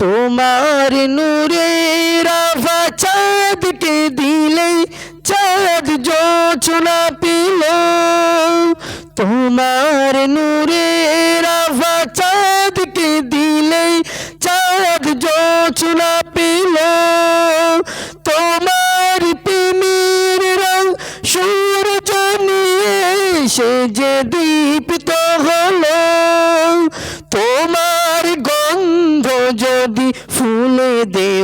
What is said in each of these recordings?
তোমার নূরে আভা চাঁদকে দিলে, চাঁদ জোছনা পিল। তোমার নূরে আভা চাঁদকে দিলে, চাঁদ জোছনা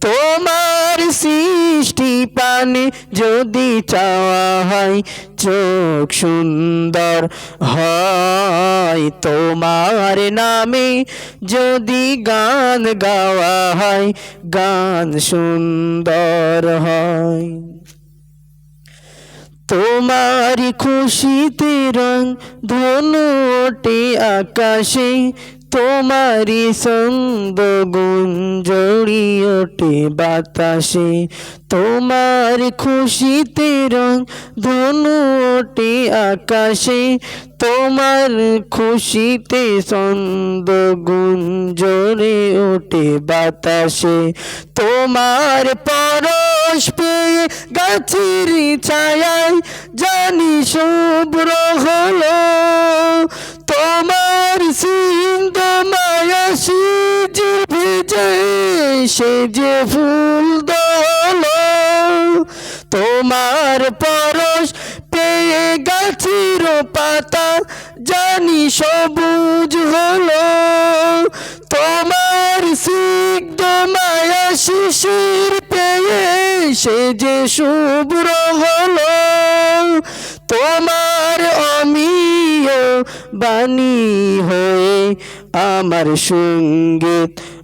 তোমার সৃষ্টি পানে যদি চাওয়া হয়, চোখ সুন্দর হয়। তোমার নামে যদি গান গাওয়া হয়, গান সুন্দর হয়। তোমার খুশিতে রং ধনু ওঠে আকাশে তোমারি সন্দ গুঞ্জড়ি ওঠে বাতাসে, তোমার খুশিতে রং ধনু ওঠে আকাশে, তোমার খুশিতে ছন্দ গুঞ্জরে ওঠে বাতাসে, তোমার পরশ পেয়ে গাছের ছায়ায় জানি শুভ্র হলো। সে যে ফুল দলো, তোমার পরশ পেয়ে গাছের পাতা, জানি সবুজ হলো। তোমার সিদ্ধ মায়া শিশির পেয়ে সে যে শুভ্র হলো। তোমার অমিয় বাণী হয়ে আমার সংগীত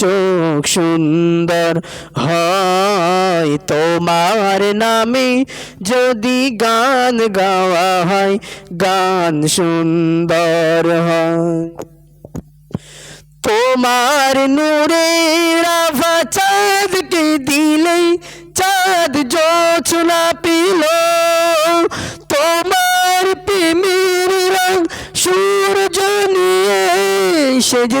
চোখ সুন্দর হয়। তোমার নামে যদি গান গাওয়া হয়, গান সুন্দর হয়। তোমার নূরের আভা চাঁদকে দিলে, চাঁদ জোছনা পিল। তোমার প্রেমের রং সূর্য নিয়ে সে যে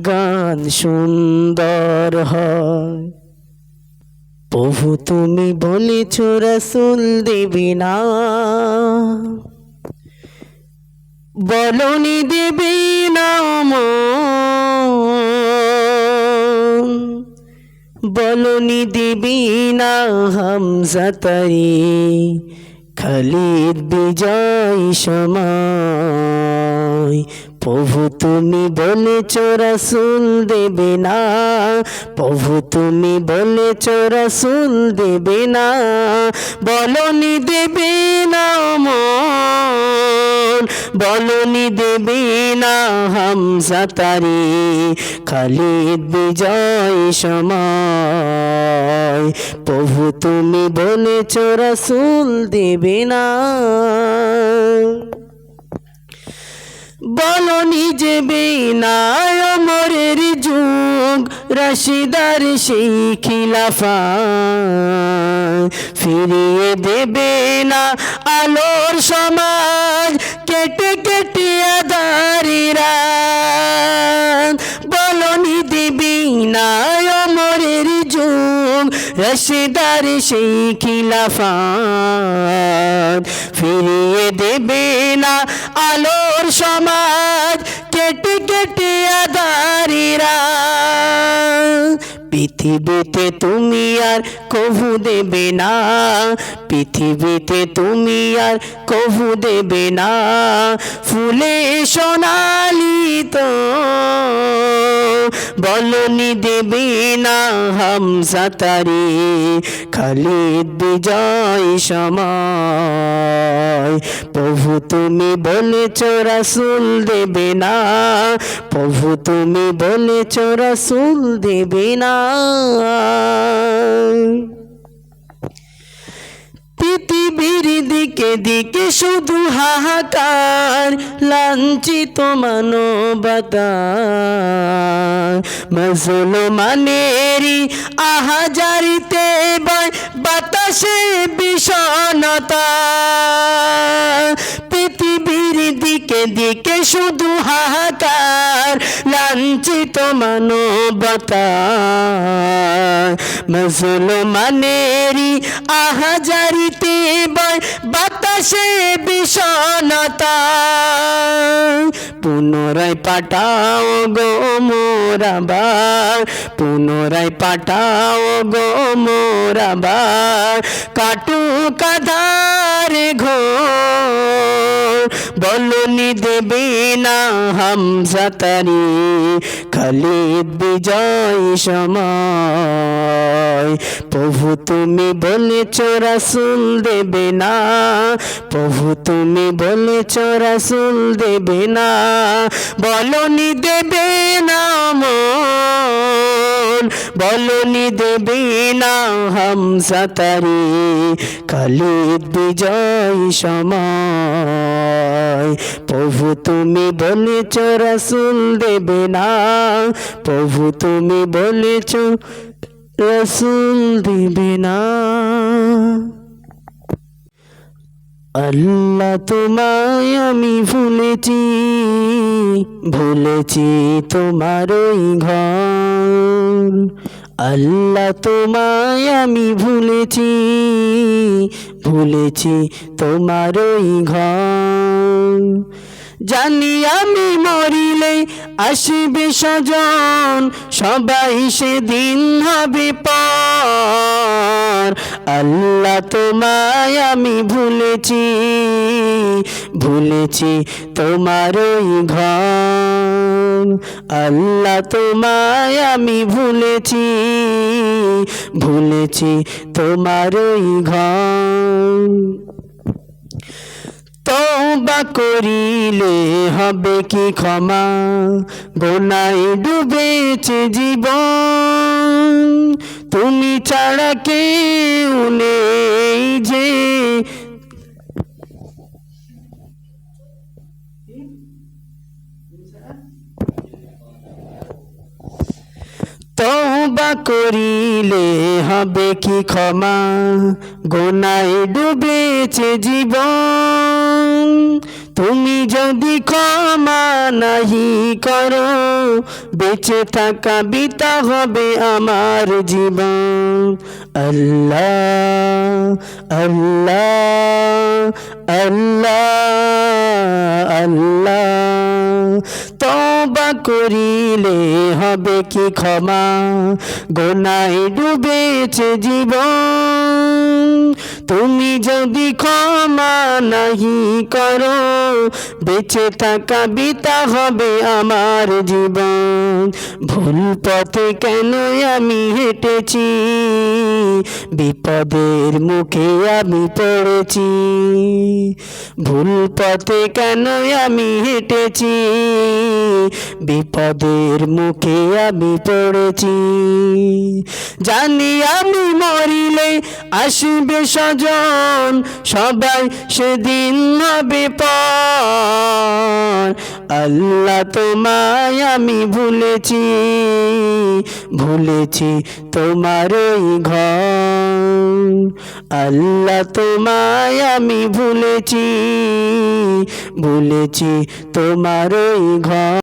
গান সুন্দর হয়। প্রভু তুমি বলেছ, রসুল দেবী না। বলনি দেবে নাম বলনি দেবী না হামজাতারি খালিদ বিজয় সময় প্রভু তুমি বলেছ, রাসুল দেবে না। প্রভু তুমি বলেছ, রাসুল দেবে না। বলনি দেবে না মন বলনি দেবে না হামজা তারি। খালিদ বিজয় সময়। প্রভু তুমি বলেছ, রাসুল দেবে না। বলো নিজে বেনায় অমরের যুগ, রশিদার সেই খিলাফা। ফিরিয়ে দেবে না আলোর সমাজ, কেটে কেটে আদারিরা বলনি দেবী না অমরের যুগ, রশিদার সেই খিলাফা। ফিরিয়ে দেবে না আলোর সমাজ কেটে কেটে আদারিরা। পৃথিবীতে তুমি আর কভু দেবে না। পৃথিবীতে তুমি আর কভু দেবে না। ফুলে সোনালি তো বলনি দেবে না হাম তারি, খালিদ বিজয় সময়। প্রভু তুমি বলেছ রাসুল দেবে না, প্রভু তুমি বলেছ রাসুল দেবে না। পৃথিবীর দিকে দিকে শুধু হাহাকার লাঞ্ছিত মানবতা মুসলমানেরই আহাজারিতে বাতাসে বিষণতা পৃথিবীর দিকে দিকে শুধু হাহাকার, লাঞ্ছিত মানবতা মুসলমানেরই আহাজারিতে বাতাসে বিষণতা পুনরায় পাঠাও গো মোরাবার পুনরায় পাঠাও গো মোরাবার কাটু কাদার ঘোর বলনি দেবে না হামজা তারি, খালিদ বিজয় সময়। প্রভু তুমি বলেছ রাসুল দেবে না, প্রভু তুমি বলেছ রাসুল দেবে না, বলনি দেবে না মন। বলনি দেবে না হম সাতারি খালিদ বিজয় সময়। প্রভু তুমি বলেছ, রসুল দেবে না। প্রভু তুমি বলেছ, রসুল দেবে না। আল্লাহ তোমায় আমি ভুলেছি ভুলেছি তোমার ওই ঘর। আল্লাহ তোমায় আমি ভুলেছি ভুলেছি তোমার ওই ঘর। জানি আমি মরিলে আসবে সজন সবাই সেদিন হবে পর। আল্লাহ তোমায় আমি ভুলেছি ভুলেছি তোমার ওই ঘর আল্লাহ তোমায় আমি ভুলেছি ভুলেছি তোমার ওই ঘর তওবা করিলে হবে কি ক্ষমা? গোনাই ডুবেছে জীবন। তুমি ছাড়া কেউ নেই যে তওবা করিলে হবে কি ক্ষমা? গোনায় ডুবেছে জীবন। তুমি যদি ক্ষমা নাহি করো, বেঁচে থাকা বিতা হবে আমার জীবন। আল্লাহ আল্লাহ আল্লাহ আল্লাহ। তবা করিলে হবে কি ক্ষমা? গোনায় ডুবেছে জীবন। তুমি যদি ক্ষমা নাহি করো, বেঁচে থাকা বিতা হবে আমার জীবন। ভুল পথে কেন আমি হেঁটেছি? বিপদের মুখে আমি পড়েছি। ভুল পথে কেন আমি হেঁটেছি? বিপদের মুখে আমি পড়েছি। জানি আমি মরিলে আসবে স্বজন সবাই সেদিন হবে পর। আল্লাহ তোমায় আমি ভুলেছি ভুলেছি তোমার ওই ঘর। আল্লাহ তোমায় আমি ভুলেছি ভুলেছি তোমার ওই ঘর।